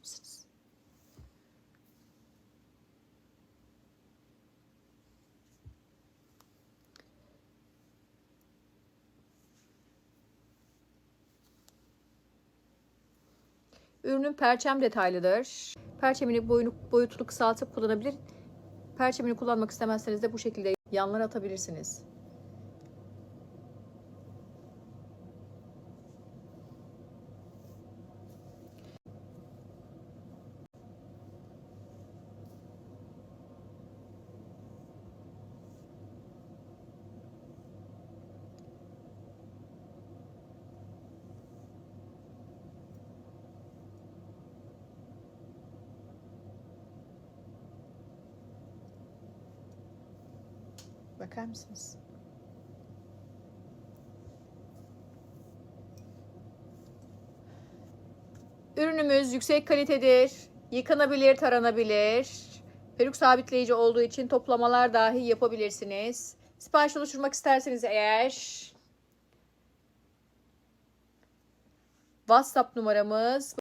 mısınız? Ürünün perçem detaylıdır. Perçemini boyunu, boyutunu kısaltıp kullanabilir. Perçemini kullanmak istemezseniz de bu şekilde yanlara atabilirsiniz. Bakar mısınız? Ürünümüz yüksek kalitedir. Yıkanabilir, taranabilir. Peruk sabitleyici olduğu için toplamalar dahi yapabilirsiniz. Sipariş oluşturmak isterseniz eğer WhatsApp numaramız